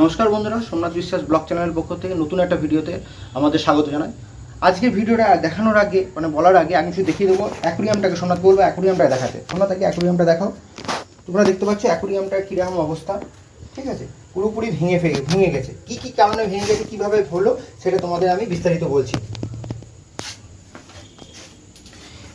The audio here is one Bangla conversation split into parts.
নমস্কার বন্ধুরা, সোমনাথ বিশ্বাস ব্লগ চ্যানেলের পক্ষ থেকে নতুন একটা ভিডিওতে আমাদের স্বাগত জানাই। আজকে ভিডিওটা দেখানোর আগে মানে বলার আগে আমি শুধু দেখিয়ে দেবো অ্যাকুরিয়ামটাকে, সোমনাথ বলব? অ্যাকুরিয়ামটা দেখাতে। সোমনাথ আগে অ্যাকুরিয়ামটা দেখাও। তোমরা দেখতে পাচ্ছ অ্যাকুরিয়ামটা কীরকম অবস্থা। ঠিক আছে? পুরোপুরি ভেঙে ফেঙে ভেঙে গেছে। কী কী কারণে ভেঙে গেছে, কীভাবে হলো, সেটা তোমাদের আমি বিস্তারিত বলছি।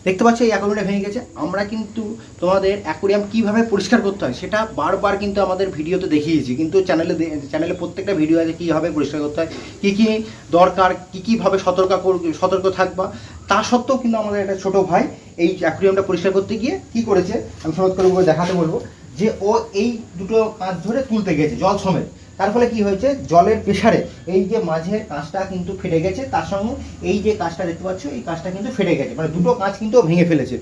দেখতে পাচ্ছ এই অ্যাকোরিয়ামটা ভেঙে গেছে। আমরা কিন্তু তোমাদের অ্যাকোরিয়াম কীভাবে পরিষ্কার করতে হয় সেটা বারবার কিন্তু আমাদের ভিডিওতে দেখিয়েছি। কিন্তু চ্যানেলে চ্যানেলে প্রত্যেকটা ভিডিও আছে, কীভাবে পরিষ্কার করতে হয়, কী কী দরকার, কী কীভাবে সতর্ক সতর্ক থাকবা। তা সত্ত্বেও কিন্তু আমাদের একটা ছোটো ভাই এই অ্যাকোরিয়ামটা পরিষ্কার করতে গিয়ে কি করেছে, আমি সনদ করে দেখাতে বলব যে ও এই দুটো কাঁচ ধরে তুলতে গেছে, জল সমেত। তার ফলে কি হয়েছে? জলের প্রেসারে এই যে মাঝের কাঁচটা কিন্তু ফেটে গেছে, তার সঙ্গে এই যে কাঁচটা দেখতে পাচ্ছ, এই কাঁচটা কিন্তু ফেটে গেছে। মানে দুটো কাঁচ কিন্তু ভেঙে ফেলেছে।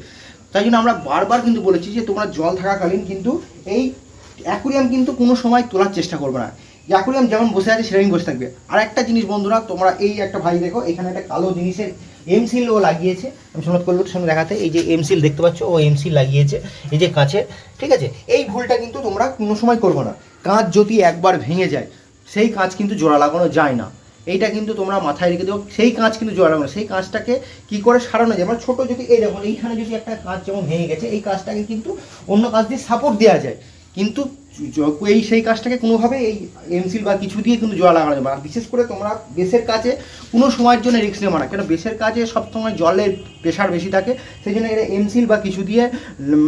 তাই জন্য আমরা বারবার কিন্তু বলেছি যে তোমরা জল থাকাকালীন কিন্তু এই অ্যাকুরিয়াম কিন্তু কোনো সময় তোলার চেষ্টা করবে না। অ্যাকুরিয়াম যেমন বসে আছে, সেরকমই বসে থাকবে। আর একটা জিনিস বন্ধুরা, তোমরা এই একটা ভাই দেখো, এখানে একটা কালো জিনিসের এমসিল ও লাগিয়েছে। আমি সনদ করব সঙ্গে দেখাতে, এই যে এমসিল দেখতে পাচ্ছ, ও এমসিল লাগিয়েছে, এই যে কাঁচে ঠিক আছে? এই ভুলটা কিন্তু তোমরা কোনো সময় করব না। কাঁচ যদি একবার ভেঙে যায়, সেই কাঁচ কিন্তু জোড়া লাগানো যায় না। এইটা কিন্তু তোমরা মাথায় রেখে দেবো সেই কাঁচ কিন্তু জোড়া লাগানো, সেই কাঁচটাকে কি করে সারানো যায়? মানে ছোটো যদি, এই দেখো, এইখানে যদি একটা কাঁচ যেমন ভেঙে গেছে, এই কাঁচটাকে কিন্তু অন্য কাঁচ দিয়ে সাপোর্ট দেওয়া যায়। কিন্তু এই সেই কাজটাকে কোনোভাবে এই এমসিল বা কিছু দিয়ে কিন্তু জল লাগানো যাবে না। বিশেষ করে তোমরা বেসের কাছে কোনো সময়ের জন্য রিক্স নেবে না। কেন বেসের কাছে সবসময় জলের প্রেশার বেশি থাকে সেই জন্য এটা এমসিল বা কিছু দিয়ে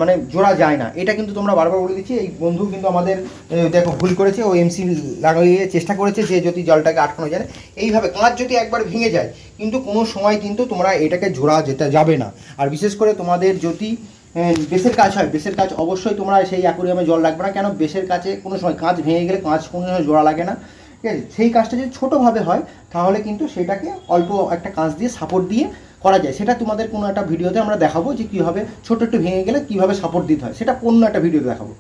মানে জোড়া যায় না। এটা কিন্তু তোমরা বারবার বলে দিচ্ছি, এই বন্ধু কিন্তু আমাদের দেখো ভুল করেছে, ও এমসিল লাগিয়ে চেষ্টা করেছে যে যদি জলটাকে আটকানো যায়। এইভাবে কাঁচ যদি একবার ভেঙে যায়, কিন্তু কোনো সময় কিন্তু তোমরা এটাকে জোড়া যেতে যাবে না। আর বিশেষ করে তোমাদের যদি বেসের কাজ হয়, বেসের কাজ অবশ্যই তোমরা সেই অ্যাকোরিয়ামে জল রাখবে না, কেন বেসের কাছে কোনো সময় কাঁচ ভেঙে গেলে কাঁচ কোনো সময় জোড়া লাগে না। ঠিক আছে? সেই কাজটা যদি ছোটোভাবে হয়, তাহলে কিন্তু সেটাকে অল্প একটা কাঁচ দিয়ে সাপোর্ট দিয়ে করা যায়। সেটা তোমাদের কোনো একটা ভিডিওতে আমরা দেখাবো যে কীভাবে ছোটো একটু ভেঙে গেলে কীভাবে সাপোর্ট দিতে হয়, সেটা অন্য একটা ভিডিওতে দেখাবো।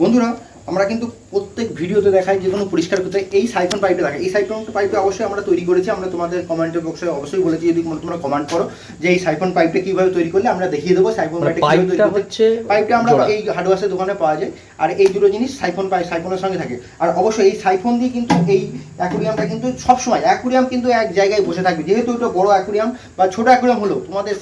বন্ধুরা আমরা কিন্তু প্রত্যেক ভিডিওতে দেখাই যে কোনো পরিষ্কার করতে। এই সাইফন পাইপে দেখাই। এই সাইফন পাইপে অবশ্যই আমরা তৈরি করেছি। আমরা তোমাদের কমেন্টের বক্সে অবশ্যই বলেছি যদি তোমরা কমেন্ট করো যে এই সাইফন পাইপটা কীভাবে তৈরি করলে আমরা দেখিয়ে দেবো সাইফন পাইপটা হচ্ছে পাইপটা আমরা। এই হার্ডওয়ার্সের দোকানে পাওয়া যায়। আর এই দুটো জিনিস সাইফোন পাই সাইফোনের সঙ্গে থাকে। আর অবশ্যই এই সাইফন দিয়ে কিন্তু এই অ্যাকুরিয়ামটা কিন্তু সবসময়, অ্যাকুরিয়াম কিন্তু এক জায়গায় বসে থাকবে। যেহেতু এটা বড় অ্যাকুরিয়াম বা ছোট অ্যাকুরিয়াম হলো তোমাদের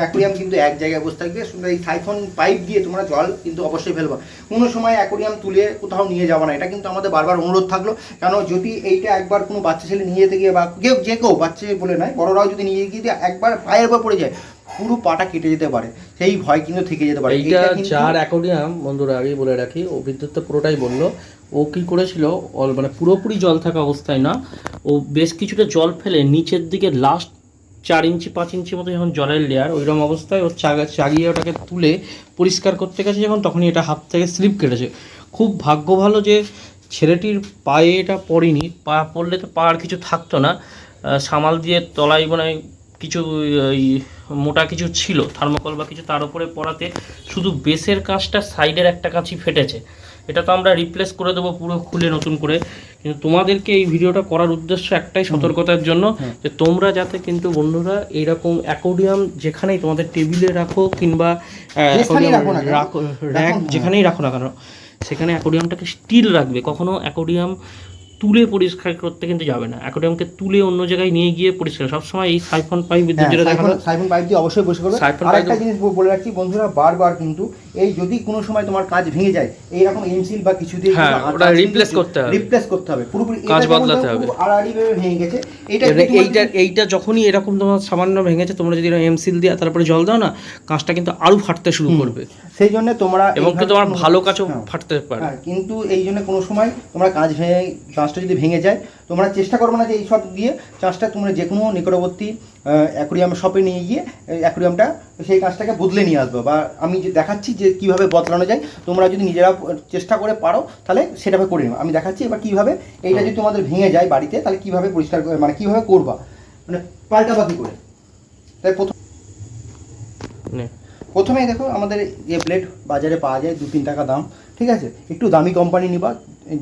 অ্যাকুরিয়াম কিন্তু এক জায়গায় বসে থাকবে। এই সাইফন পাইপ দিয়ে তোমরা জল কিন্তু অবশ্যই ফেলবা। কোনো সময় অ্যাকুরিয়াম তুলে কোথাও নিয়ে যাব না। এটা কিন্তু আমাদের বারবার অনুরোধ থাকল। কেন যদি এইটা একবার কোনো বাচ্চা ছেলে নিয়ে যেতে গিয়ে বা কেউ, যে কেউ বাচ্চা বলে নয়, বড়রাও যদি নিয়ে গিয়ে একবার পায়ের উপর পড়ে যায় পুরো পাটা কেটে যেতে পারে সেই ভয় কিন্তু থেকে যেতে পারে। এইটা কিন্তু- যার অ্যাকোডিয়াম বন্ধুরা আগেই বলে রাখি। ও বিদ্যুৎ পুরোটাই বলল। ও কি করেছিল? অল- মানে পুরোপুরি জল থাকা অবস্থায় না ও বেশ কিছুটা জল ফেলে নিচের দিকে লাস্ট চার ইঞ্চি পাঁচ ইঞ্চি মতো যখন জলের লেয়ার ওইরকম অবস্থায় ও চাগা চাগিয়ে ওটাকে তুলে পরিষ্কার করতে গেছে যখন তখনই এটা হাত থেকে স্লিপ কেটেছে। খুব ভাগ্য ভালো যে ছেলেটির পায়ে এটা পড়েনি। পা পড়লে তো পা আর কিছু থাকতো না। সামাল দিয়ে তলায় মানে কিছু মোটা কিছু ছিল থার্মোকল বা কিছু তার উপরে পড়াতে শুধু বেসের কাজটা সাইডের একটা কাঁচি ফেটেছে। এটা তো আমরা রিপ্লেস করে দেবো পুরো খুলে নতুন করে। কিন্তু তোমাদেরকে এই ভিডিওটা করার উদ্দেশ্য একটাই সতর্কতার জন্য যে তোমরা যাতে কিন্তু বন্ধুরা এইরকম অ্যাকোডিয়াম যেখানেই তোমাদের টেবিলে রাখো কিংবা রাখো র্যাক যেখানেই রাখো না কেন সেখানে অ্যাকোডিয়ামটাকে স্টিল রাখবে। কখনো অ্যাকোডিয়াম তুলে পরিষ্কার করতে কিন্তু যাবে না। অ্যাকোডিয়ামকে তুলে অন্য জায়গায় নিয়ে গিয়ে পরিষ্কার। সবসময় এই সাইফন পাইপ বিদ্যুৎ হ্যাঁ, যেটা দেখা সাইফন- সাইফন পাইপ দিয়ে অবশ্যই বসে করবে। আর একটা জিনিস বলে রাখছি বন্ধুরা বারবার কিন্তু এই যদি কোনো সময় তোমার কাজ ভেঙে যায় এইরকম এমসিল বা কিছু দিয়ে হ্যাঁ, ওটা replace করতে হবে। রিপ্লেস করতে হবে। পুরোপুরি এটা যেমন বদলাতে হবে। পুরো আড়াআড়ি ভাবে ভেঙে গেছে এইটা কিন্তু এইটা এইটা যখনই এরকম তোমার সামান্য ভেঙেছে তোমরা যদি এমসিল দিয়ে তারপরে জল দাও না কাঁচটা কিন্তু আরও ফাটতে শুরু করবে। সেই জন্য তোমরা এবং তোমার ভালো কাজও হ্যাঁ। ফাটতে পারে। হ্যাঁ কিন্তু এই জন্য কোনো সময় তোমরা কাজ ভেঙে কাঁচটা যদি ভেঙে যায় তোমরা চেষ্টা করবে না যে এই সব দিয়ে চাষটা তোমরা যে কোনো নিকটবর্তী অ্যাকুরিয়াম শপে নিয়ে গিয়ে অ্যাকুরিয়ামটা সেই কাজটাকে বদলে নিয়ে আসব। বা আমি যে দেখাচ্ছি যে কীভাবে বদলানো যায় তোমরা যদি নিজেরা চেষ্টা করে পারো তাহলে সেটাভাবে করে নেবে আমি দেখাচ্ছি এবার কীভাবে এইটা যদি তোমাদের ভেঙে যায় বাড়িতে তাহলে কীভাবে পরিষ্কার করে মানে কীভাবে করবা? মানে পাল্টাবা কী করে। তাই প্রথম নে। প্রথমেই দেখো আমাদের যে প্লেট বাজারে পাওয়া যায় দু তিন টাকা দাম ঠিক আছে? একটু দামি কোম্পানি নিবা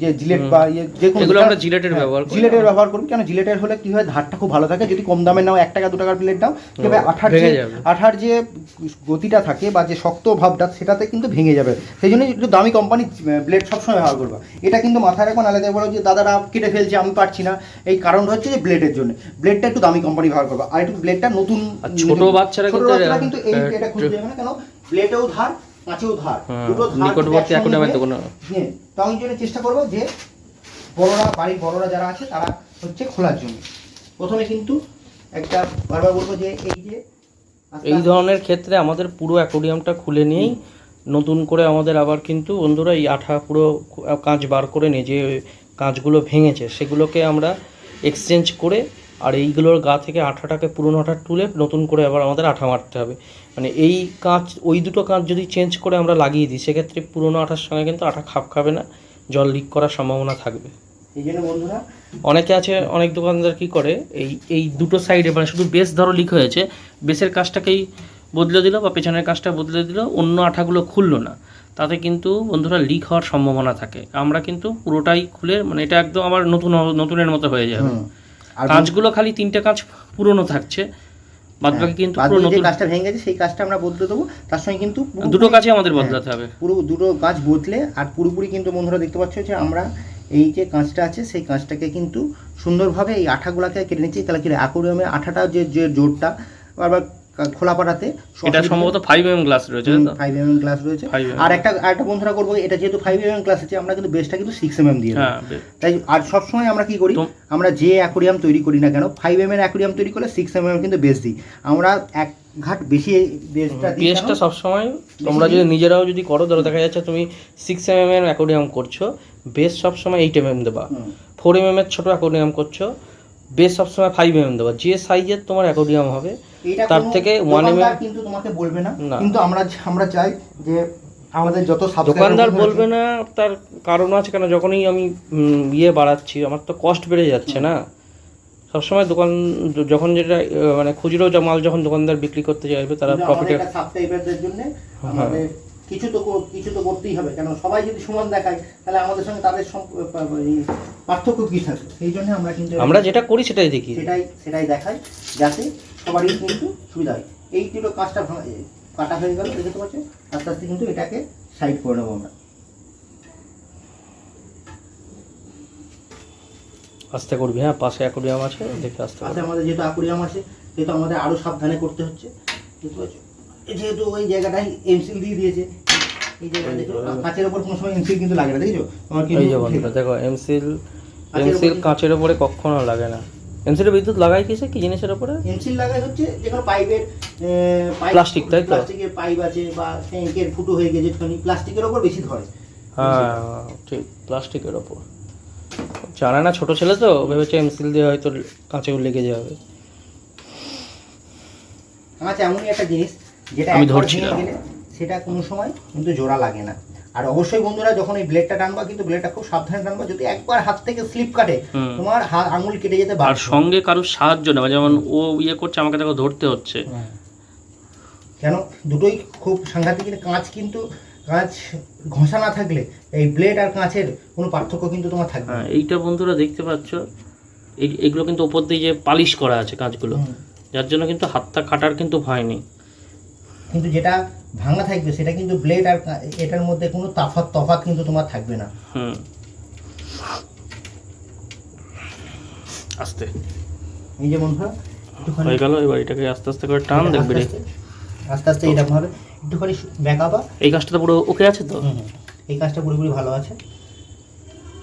যে জিলেট বা ইয়ে যে এগুলো আমরা জিলেটের হ্যাঁ, ব্যবহার করি। জিলেটের ব্যবহার করুন। কেন? জিলেটের হলে কি হয়? ধারটা খুব ভালো থাকে। যদি কম দামে নাও এক টাকা দু টাকার প্লেট নাও তবে আঠার যে আঠার যে গতিটা থাকে বা যে শক্ত ভাবটা সেটাতে কিন্তু ভেঙে যাবে। সেই জন্য একটু দামি কোম্পানি ব্লেড সবসময় ব্যবহার করবা। এটা কিন্তু মাথায় রাখবেন আলাদা বলো যে দাদারা কেটে ফেলছে আমি পারছি না। এই কারণটা হচ্ছে যে ব্লেডের জন্য। ব্লেডটা একটু দামি কোম্পানি ব্যবহার করবা। আর একটু ব্লেডটা নতুন ছোট বাচ্চারা কিন্তু এটা খুঁজতে যাবে না। কেন? ব্লেডেও ধার কাছেও ধার হ্যাঁ, দুটো নিকটবর্তী দোকানে। হ্যাঁ জন্য চেষ্টা করব যে বড়রা বাড়ির বড়রা যারা আছে তারা হচ্ছে খোলার জন্য প্রথমে কিন্তু একটা বারবার বলব যে এই যে এই ধরনের ক্ষেত্রে আমাদের পুরো অ্যাকোরিয়ামটা খুলে নিয়েই নতুন করে আমাদের আবার কিন্তু বন্ধুরা এই আঠা পুরো কাঁচ বার করে নিয়ে যে কাঁচগুলো ভেঙেছে সেগুলোকে আমরা এক্সচেঞ্জ করে আর এইগুলোর গা থেকে আঠাটাকে পুরনো আঠা তুলে নতুন করে আবার আমাদের আঠা মারতে হবে। মানে এই কাঁচ ওই দুটো কাঁচ যদি চেঞ্জ করে আমরা লাগিয়ে দিই সেক্ষেত্রে পুরনো আঠার সঙ্গে কিন্তু আঠা খাপ খাবে না জল লিক করার সম্ভাবনা থাকবে। এই জন্য বন্ধুরা অনেকে আছে অনেক দোকানদার কি করে এই এই দুটো সাইডে মানে শুধু বেস ধরো লিক হয়েছে বেসের কাজটাকেই বদলে দিল বা পেছনের কাজটা বদলে দিল অন্য আঠাগুলো খুললো না। তাতে কিন্তু বন্ধুরা লিক হওয়ার সম্ভাবনা থাকে। আমরা কিন্তু পুরোটাই খুলে মানে এটা একদম আবার নতুন নতুনের মতো হয়ে যাবে। আর কাঁচগুলো খালি তিনটে কাঁচ পুরনো থাকছে বাদ বাকি কিন্তু বাদ পুরো নতুন। কাজটা ভেঙে গেছে সেই কাজটা আমরা বদলে দেবো। তার সঙ্গে কিন্তু দুটো কাজে আমাদের বদলাতে হবে। পুরো দুটো কাজ বদলে আর পুরোপুরি কিন্তু বন্ধুরা দেখতে পাচ্ছ যে আমরা এই যে কাঁচটা আছে সেই কাঁচটাকে কিন্তু সুন্দরভাবে এই আঠাগুলাকে কেটে নিচ্ছি। তাহলে কি অ্যাকোরিয়ামে আঠাটা যে যে জোরটা বারবার কা- খোলা পাঠাতে এটা সম্ভবত ফাইভ এম গ্লাস রয়েছে তো? ফাইভ এম গ্লাস রয়েছে 5 mm আর একটা আর একটা বন্ধুরা করব এটা যেহেতু ফাইভ এম গ্লাস আছে আমরা কিন্তু বেসটা কিন্তু সিক্স এম দিয়ে দেবো। হ্যাঁ তাই আর সবসময় আমরা কি করি আমরা যে অ্যাকোরিয়াম তৈরি করি না কেন ফাইভ এম এর অ্যাকোরিয়াম তৈরি করলে সিক্স এম এম কিন্তু বেস দিই আমরা এক ঘাট বেশি বেসটা? পিএসটা সবসময় তোমরা যদি নিজেরাও যদি করো ধরো দেখা যাচ্ছে তুমি সিক্স এম এম এর অ্যাকোরিয়াম করছ বেস সবসময় এইট এম এম দেবা। ফোর এম এম এর ছোটো অ্যাকোরিয়াম করছ বেস সবসময় ফাইভ এম এম দেবা যে সাইজের তোমার অ্যাকোরিয়াম হবে তার থেকে কিন্তু তোমাকে বলবে না। কিন্তু আমরা আমরা চাই যে আমাদের যত দোকানদার বলবে না তার কারণ আছে কেন? যখনই আমি ইয়ে বাড়াচ্ছি আমার তো কস্ট বেড়ে যাচ্ছে না। সবসময় দোকান যখন যেটা মানে খুচরো মাল যখন দোকানদার বিক্রি করতে চাইবে তারা প্রফিটে সাবস্ক্রাইবারদের জন্য হ্যাঁ। আমাদের কিছু তো কিছু তো করতেই হবে। কেন? সবাই যদি সমান দেখায় তাহলে আমাদের সঙ্গে তাদের পার্থক্য কি থাকবে? সেই জন্য আমরা কিন্তু আমরা যেটা করি সেটাই দেখি। সেটাই সেটাই দেখাই যাতে সবারই কিন্তু সুবিধা হয়। এই দুটো কাজটা ভাঙা- কাটা হয়ে গেল দেখতে পাচ্ছ আস্তে আস্তে কিন্তু এটাকে সাইড করে নেব আমরা। আস্তে করবি হ্যাঁ পাশে অ্যাকোরিয়াম আছে দেখে আসতে পাশে আমাদের যেহেতু অ্যাকুরিয়াম আছে সেহেতু আমাদের আরও সাবধানে করতে হচ্ছে। বুঝতে পারছ? যেহেতু ওই জায়গাটায় এমসিল দিয়ে দিয়েছে এই জায়গাটা কাঁচের ওপর কোনো সময় এমসিল কিন্তু লাগে না দেখেছ? তোমার বন্ধুরা দেখো এমসিল কাঁচের এমসিল উপরে- কাঁচের ওপরে কখনো লাগে না। এমসিলের বিদ্যুৎ লাগাই কিসে? কি জিনিসের ওপরে? এমসিল লাগাই হচ্ছে যেখানে পাইপের Plastic, তাই তো? প্লাস্টিকের পাইপ আছে বা ট্যাঙ্কের ফুটো হয়ে গেছে যেখানে প্লাস্টিকের ওপর বেশি ধরে। হ্যাঁ ঠিক প্লাস্টিকের ওপর। জানে না ছোট ছেলে তো ভেবেছে এমসিল দিয়ে হয়তো কাঁচেও লেগে যাবে। কাঁচ এমনই একটা জিনিস যেটা আমি ধরছি না। সেটা কোনো সময় কিন্তু জোড়া লাগে না। আর অবশ্যই বন্ধুরা যখন এই ব্লেডটা টানবা কিন্তু ব্লেডটা খুব সাবধানে টানবা যদি একবার হাত থেকে স্লিপ কাটে তোমার হাত আঙুল কেটে যেতে পারে আর সঙ্গে কারোর সাহায্য নেওয়া যেমন ও ইয়ে করছে আমাকে দেখো ধরতে হচ্ছে। হ্যাঁ। কেন? দুটোই খুব সাংঘাতিক কাঁচ কিন্তু কাঁচ ঘষা না থাকলে এই ব্লেড আর কাঁচের কোনো পার্থক্য কিন্তু তোমার থাকবে না। হ্যাঁ এইটা বন্ধুরা দেখতে পাচ্ছ এগুলো কিন্তু ওপর দিয়ে যে পালিশ করা আছে কাঁচগুলো যার জন্য কিন্তু হাতটা কাটার কিন্তু ভয় নেই। কিন্তু যেটা ভাঙা থাকবে সেটা কিন্তু ব্লেড আর এটার মধ্যে কোনো তফাৎ তফাৎ কিন্তু তোমার থাকবে না। হুম। আস্তে। এই যে বন্ধুরা হয়ে গেল এবার এটাকে আস্তে আস্তে করে টান দেখবে আস্তে আস্তে এরকম হবে। একটুখানি ব্যাকাবা এই কাজটা তো পুরো ওকে আছে তো? এই কাজটা পুরোপুরি ভালো আছে।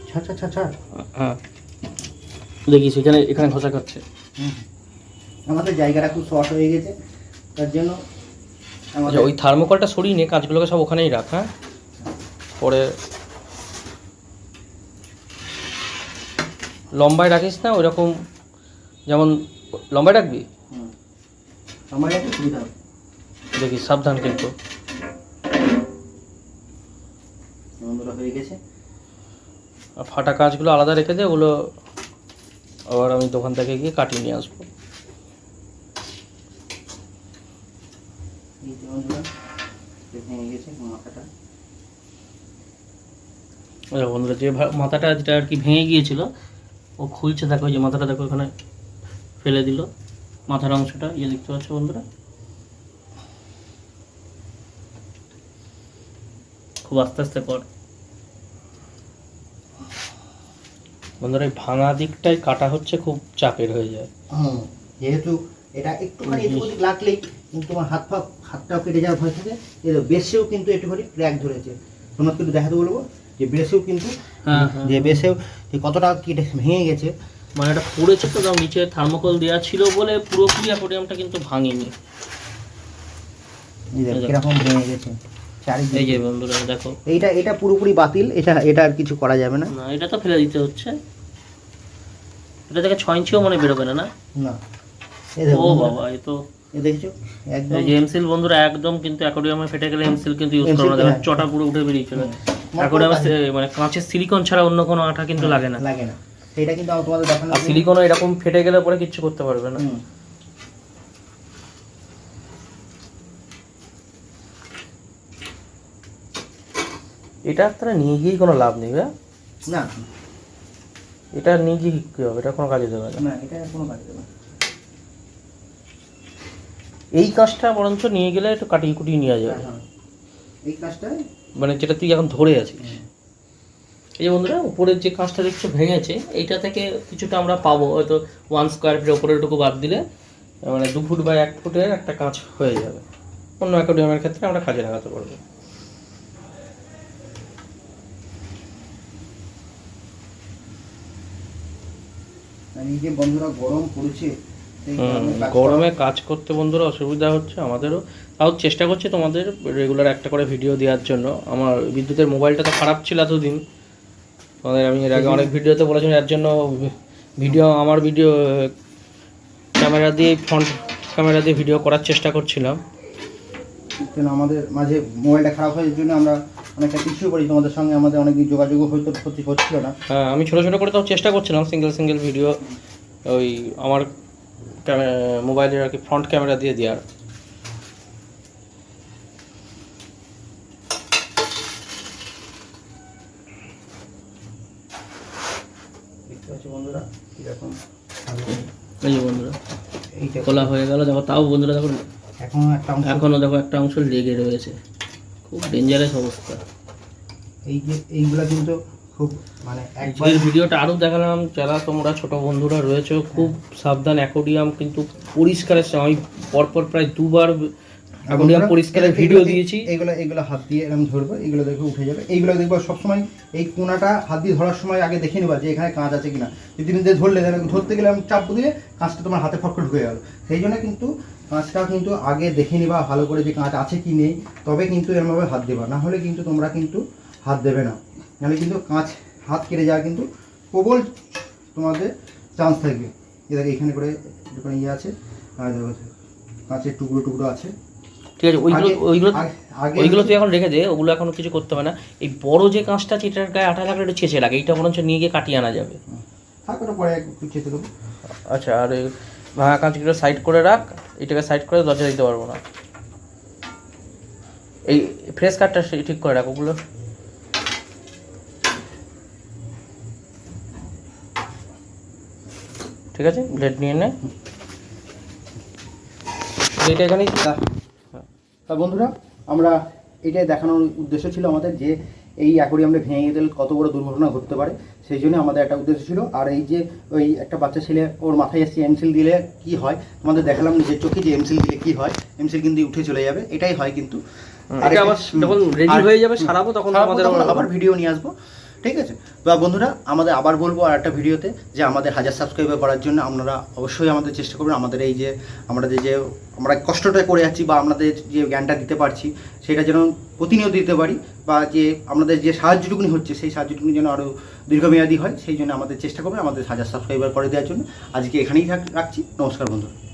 ছাড় ছাড় ছাড় ছাড়। হ্যাঁ। দেখিস এখানে এখানে ঘষা খাচ্ছে আমাদের জায়গাটা খুব শর্ট হয়ে গেছে। তার জন্য আচ্ছা ওই থার্মোকলটা সরিয়ে নিয়ে কাজগুলোকে সব ওখানেই রাখ হ্যাঁ? পরে লম্বায় রাখিস না ওইরকম যেমন লম্বায় রাখবি? দেখিস সাবধান কিন্তু। হয়ে গেছে। ফাটা কাজগুলো আলাদা রেখে দে ওগুলো আবার আমি দোকান থেকে গিয়ে কাটিয়ে নিয়ে আসব এই যে বন্ধুরা যে মাথাটা যেটা আর কি ভেঙে গিয়েছিল ও খুলছে দেখো যে মাথাটা দেখো এখানে ফেলে দিল মাথার অংশটা ইয়ে দেখতে পাচ্ছ বন্ধুরা? খুব আস্তে আস্তে কর। বন্ধুরা এই ভাঙা দিকটাই কাটা হচ্ছে খুব চাপের হয়ে যায়। হুম, যেহেতু এটা একটুখানি এদিক ওদিক লাগলেই কিন্তু তোমার হাত পা হাতটাও কেটে যাওয়ার ভয় থাকে এর বেশেও কিন্তু একটুখানি ক্র্যাক ধরেছে। তোমার কিন্তু দেখাতে বলব যে বেশেও কিন্তু হ্যাঁ হ্যাঁ যে বেশেও যে কতটা কেটে ভেঙে গেছে। মানে এটা পড়েছে তো তাও নিচে থার্মোকল দেওয়া ছিল বলে পুরোপুরি অ্যাকোরিয়ামটা কিন্তু ভাঙেনি। কীরকম ভেঙে গেছে এই যে বন্ধুরা দেখো। এইটা এটা পুরোপুরি বাতিল এটা এটা আর কিছু করা যাবে না। না এটা তো ফেলে দিতে হচ্ছে। এটা থেকে ছয় ইঞ্চিও মনে বেরোবে না না? না। ও বাবা এই তো। এই দেখেছ? একদম। এমসিল বন্ধুরা একদম কিন্তু অ্যাকোরিয়ামে ফেটে গেলে এমসিল কিন্তু ইউজ করো হ্যাঁ। চটা পুরো উঠে বেরিয়ে চলে মানে কাঁচের সিলিকন ছাড়া অন্য কোনো আঠা কিন্তু লাগে না। লাগে না। সেটা কিন্তু তোমাদের দেখানো আর সিলিকনও এরকম ফেটে গেলে পরে কিচ্ছু করতে পারবে না। এটা আপনারা নিয়ে গিয়েই কোনো লাভ নেই হ্যাঁ না। এটা নিয়ে গিয়ে কি হবে? এটা কোনো কাজে দেবে না। এটা কোনো কাজ দেবে এই কাজটা বরঞ্চ নিয়ে গেলে একটু কাটিয়ে কুটিয়ে নেওয়া যাবে। হ্যাঁ, এই কাজটা মানে যেটা তুই এখন ধরে আছিস। এই যে বন্ধুরা উপরের যে কাঁচটা দেখছ ভেঙেছে এইটা থেকে কিছুটা আমরা পাবো। হয়তো ওয়ান স্কোয়ার ফিট ওপরের টুকু বাদ দিলে মানে দু ফুট বা এক ফুটের একটা কাঁচ হয়ে যাবে। অন্য অ্যাকোডিয়ামের ক্ষেত্রে আমরা কাজে লাগাতে পারব। এই যে বন্ধুরা গরম পড়েছে সেই হুম, গরমে কাজ করা- গরমে কাজ করতে বন্ধুরা অসুবিধা হচ্ছে আমাদেরও। তাও চেষ্টা করছি তোমাদের রেগুলার একটা করে ভিডিও দেওয়ার জন্য। আমার বিদ্যুতের মোবাইলটা তো খারাপ ছিল এতদিন। তোমাদের আমি এর আগে অনেক ভিডিওতে বলেছিলাম এর জন্য ভিডিও আমার ভিডিও ক্যামেরা দিয়ে ফ্রন্ট ক্যামেরা দিয়ে ভিডিও করার চেষ্টা করছিলাম। আমাদের মাঝে মোবাইলটা খারাপ হওয়ার জন্য আমরা অনেকটা কিছু করি। তোমাদের সঙ্গে আমাদের অনেক যোগাযোগ হয়তো ক্ষতি হচ্ছিল না। হ্যাঁ আমি ছোটো ছোটো করে তাও চেষ্টা করছিলাম সিঙ্গেল সিঙ্গেল ভিডিও ওই আমার মোবাইলের আর কি ফ্রন্ট ক্যামেরা দিয়ে দেওয়ার দেখতে পাচ্ছি বন্ধুরা এরকম এই যে বন্ধুরা এইটা খোলা হয়ে গেল দেখো তাও বন্ধুরা দেখো এখনও একটা দেখো একটা অংশ লেগে রয়েছে। খুব ডেঞ্জারাস অবস্থা। এই যে এইগুলা কিন্তু খুব মানে আজকের ভিডিওটা আরও দেখালাম। যারা তোমরা ছোট বন্ধুরা রয়েছে খুব সাবধান অ্যাকোডিয়াম কিন্তু পরিষ্কারের সময় আমি পরপর প্রায় দুবার অ্যাকোডিয়াম পরিষ্কারের ভিডিও দিয়েছি। এইগুলো এইগুলো হাত দিয়ে এরকম ধরবো এইগুলো দেখে উঠে যাবে। এইগুলো দেখব সবসময় এই কোনাটা হাত দিয়ে ধরার সময় আগে দেখে নেবা যে এখানে কাঁচ আছে কিনা। যদি নিজে ধরলে ধরতে গেলে আমি চাপ দিয়ে কাঁচটা তোমার হাতে ফটফট ঢুকে গেল সেই জন্য কিন্তু কাঁচটা কিন্তু আগে দেখে নিবা ভালো করে যে কাঁচ আছে কি নেই তবে কিন্তু এরমভাবে হাত দেবা। না হলে কিন্তু তোমরা কিন্তু হাত দেবে না। নাহলে কিন্তু কাঁচ হাত কেটে যাওয়া কিন্তু প্রবল তোমাদের চান্স থাকবে। এ দেখো এখানে করে একটুখানি ইয়ে আছে আর কাঁচের টুকরো টুকরো আছে। ঠিক আছে ওইগুলো ওইগুলো ওইগুলো তুই এখন রেখে দে ওগুলো এখনও কিছু করতে হবে না। এই বড় যে কাঁচটা আছে এটার গায়ে আঠা লাগলে একটু ছেঁচে লাগে এইটা বরঞ্চ নিয়ে গিয়ে কাটিয়ে আনা যাবে। আচ্ছা আর ভাঙা কাঁচগুলো সাইড করে রাখ এটাকে সাইড করে দরজা দিতে পারব না। এই ফ্রেশ কাঠটা ঠিক করে রাখ ওগুলো। ঠিক আছে ব্লেড নিয়ে নে। এটা এখানেই তা বন্ধুরা আমরা এটাই দেখানোর উদ্দেশ্য ছিল আমাদের যে এই অ্যাকোরিয়ামটা ভেঙে গেলে কত বড় দুর্ঘটনা ঘটতে পারে সেই জন্য আমাদের একটা উদ্দেশ্য ছিল। আর এই যে ওই একটা বাচ্চা ছেলে ওর মাথায় এসছে এমসিল দিলে কি হয়? আমাদের দেখালাম নিজের চোখে যে এমসিল দিলে কি হয়? এমসিল কিন্তু উঠে চলে যাবে এটাই হয় কিন্তু। আর যখন হয়ে যাবে সারাবো তখন আমাদের আবার ভিডিও নিয়ে আসব। ঠিক আছে? তো বন্ধুরা, আমাদের আবার বলব আর একটা ভিডিওতে যে আমাদের হাজার সাবস্ক্রাইবার করার জন্য আপনারা অবশ্যই আমাদের চেষ্টা করবেন। আমাদের এই যে আমরা যে, আমরা কষ্টটা করে যাচ্ছি বা আমাদের যে জ্ঞানটা দিতে পারছি, সেটা যেন প্রতিনিয়ত দিতে পারি বা যে আমাদের যে সাহায্যটুকুনি হচ্ছে, সেই সাহায্যটুকুনি যেন আরও দীর্ঘমেয়াদী হয়, সেই জন্য আমাদের চেষ্টা করবেন আমাদের হাজার সাবস্ক্রাইবার করে দেওয়ার জন্য। আজকে এখানেই রাখছি। নমস্কার বন্ধুরা।